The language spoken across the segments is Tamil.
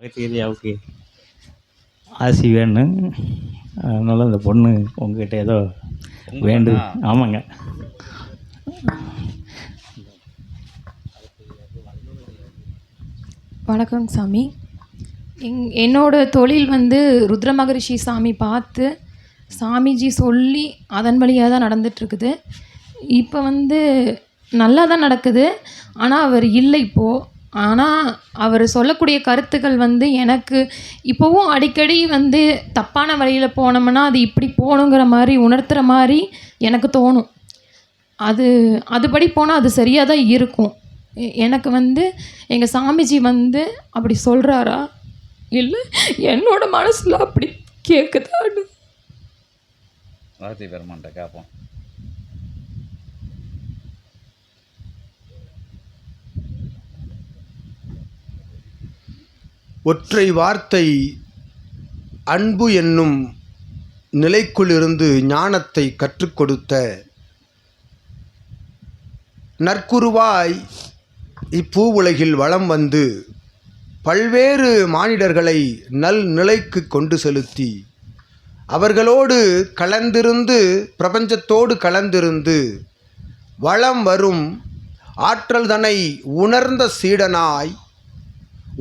அகத்தியரியாவுக்கு ஆசி வேணும் அதனால் அந்த பொண்ணு உங்ககிட்ட ஏதோ வேண்டு ஆமாங்க. வணக்கம் சாமி. எங் என்னோட தொழில் வந்து ருத்ர மகரிஷி சாமி பார்த்து சாமிஜி சொல்லி அதன் வழியாக தான் நடந்துட்டுருக்குது இப்போ வந்து நல்லா தான் நடக்குது. ஆனால் அவர் இல்லை இப்போது ஆனால் அவர் சொல்லக்கூடிய கருத்துக்கள் வந்து எனக்கு இப்போவும் அடிக்கடி வந்து தப்பான வழியில் போனோம்னா அது இப்படி போகணுங்கிற மாதிரி உணர்த்துகிற மாதிரி எனக்கு தோணும். அது அதுபடி போனால் அது சரியாக தான் இருக்கும். எனக்கு வந்து எங்கள் சாமிஜி வந்து அப்படி சொல்கிறாரா இல்லை என்னோட மனசில் அப்படி கேட்குதான்னு வார்த்தை பெருமான்ட்ட கேட்போம் ஒற்றை வார்த்தை அன்பு என்னும் நிலைக்குள்ளிருந்து ஞானத்தை கற்றுக் கொடுத்த நற்குருவாய் இப்பூ உலகில் வலம் வந்து பல்வேறு மானிடர்களை நல் நிலைக்கு கொண்டு செலுத்தி அவர்களோடு கலந்திருந்து பிரபஞ்சத்தோடு கலந்திருந்து வளம் வரும் ஆற்றல் தன்னை உணர்ந்த சீடனாய்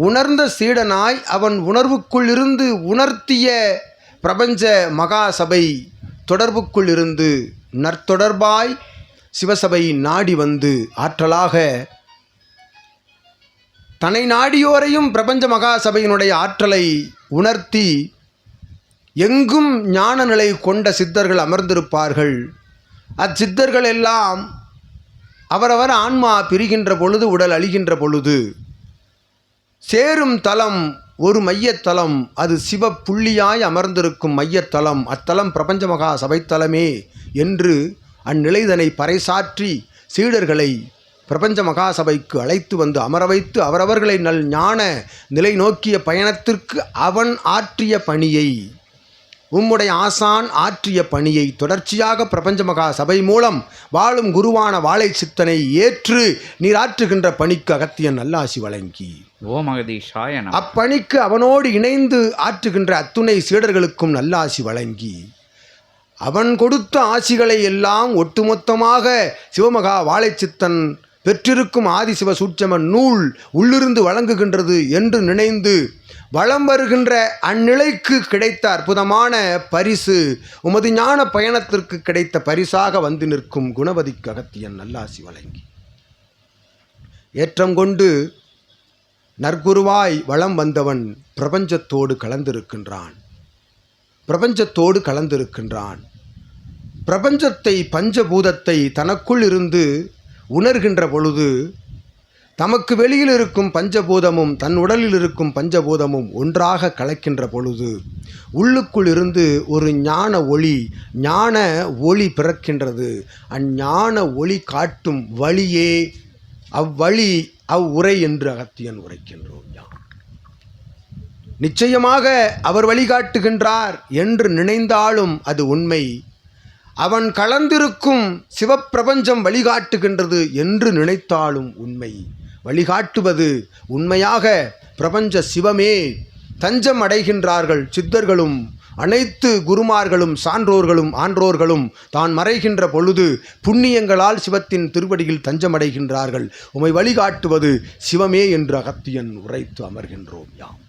உணர்ந்த சீடனாய் அவன் உணர்வுக்குள் இருந்து உணர்த்திய பிரபஞ்ச மகாசபை தொடர்புக்குள்ளிருந்து நற்தொடர்பாய் சிவசபை நாடி வந்து ஆற்றலாக தன்னை நாடியோரையும் பிரபஞ்ச மகாசபையினுடைய ஆற்றலை உணர்த்தி எங்கும் ஞான நிலை கொண்ட சித்தர்கள் அமர்ந்திருப்பார்கள். அச்சித்தர்கள் எல்லாம் அவரவர் ஆன்மா பிரிகின்ற பொழுது உடல் அழிகின்ற பொழுது சேரும் தலம் ஒரு மையத்தலம் அது சிவ புள்ளியாய் அமர்ந்திருக்கும் மையத்தலம் அத்தலம் பிரபஞ்ச மகா சபைத்தலமே என்று அந்நிலைதனை பறைசாற்றி சீடர்களை பிரபஞ்ச மகாசபைக்கு அழைத்து வந்து அமர வைத்து அவரவர்களை நல் ஞான நிலை நோக்கிய பயணத்திற்கு அவன் ஆற்றிய பணியை உம்முடைய ஆசான் ஆற்றிய பணியை தொடர்ச்சியாக பிரபஞ்ச மகா சபை மூலம் வாழும் குருவான வாழை சித்தனை ஏற்று நீர் ஆற்றுகின்ற பணிக்கு அகத்தியன் நல்லாசி வழங்கி. ஓ மகதீஷாய நம. அப்பணிக்கு அவனோடு இணைந்து ஆற்றுகின்ற அத்துணை சீடர்களுக்கும் நல்லாசி வழங்கி. அவன் கொடுத்த ஆசிகளை எல்லாம் ஒட்டுமொத்தமாக சிவமகா வாழைச்சித்தன் பெற்றிருக்கும் ஆதிசிவ சூட்சம நூல் உள்ளிருந்து வழங்குகின்றது என்று நினைந்து வளம் வருகின்ற அந்நிலைக்கு கிடைத்த அற்புதமான பரிசு உமது ஞான பயணத்திற்கு கிடைத்த பரிசாக வந்து நிற்கும் குணவதிக்கு அகத்தியன் நல்லாசி வழங்கி. ஏற்றம் கொண்டு நற்குருவாய் வளம் வந்தவன் பிரபஞ்சத்தோடு கலந்திருக்கின்றான். பிரபஞ்சத்தோடு கலந்திருக்கின்றான். பிரபஞ்சத்தை பஞ்சபூதத்தை தனக்குள் இருந்து உணர்கின்ற பொழுது தமக்கு வெளியில் இருக்கும் பஞ்சபூதமும் தன் உடலில் இருக்கும் பஞ்சபூதமும் ஒன்றாக கலக்கின்ற பொழுது உள்ளுக்குள் இருந்து ஒரு ஞான ஒளி ஞான ஒளி பிறக்கின்றது. அஞ்ஞான ஒளி காட்டும் வழியே அவ்வழி அவ்வுரை என்று அகத்தியன் உரைக்கின்றோம். யாம் நிச்சயமாக அவர் வழிகாட்டுகின்றார் என்று நினைந்தாலும் அது உண்மை. அவன் கலந்திருக்கும் சிவப்பிரபஞ்சம் வழிகாட்டுகின்றது என்று நினைத்தாலும் உண்மை. வழிகாட்டுவது உண்மையாக பிரபஞ்ச சிவமே. தஞ்சம் அடைகின்றார்கள் சித்தர்களும் அனைத்து குருமார்களும் சான்றோர்களும் ஆன்றோர்களும் தான் மறைகின்ற பொழுது புண்ணியங்களால் சிவத்தின் திருவடியில் தஞ்சமடைகின்றார்கள் உமை வழிகாட்டுவது சிவமே என்று அகத்தியன் உரைத்து அமர்கின்றோம். யாம்.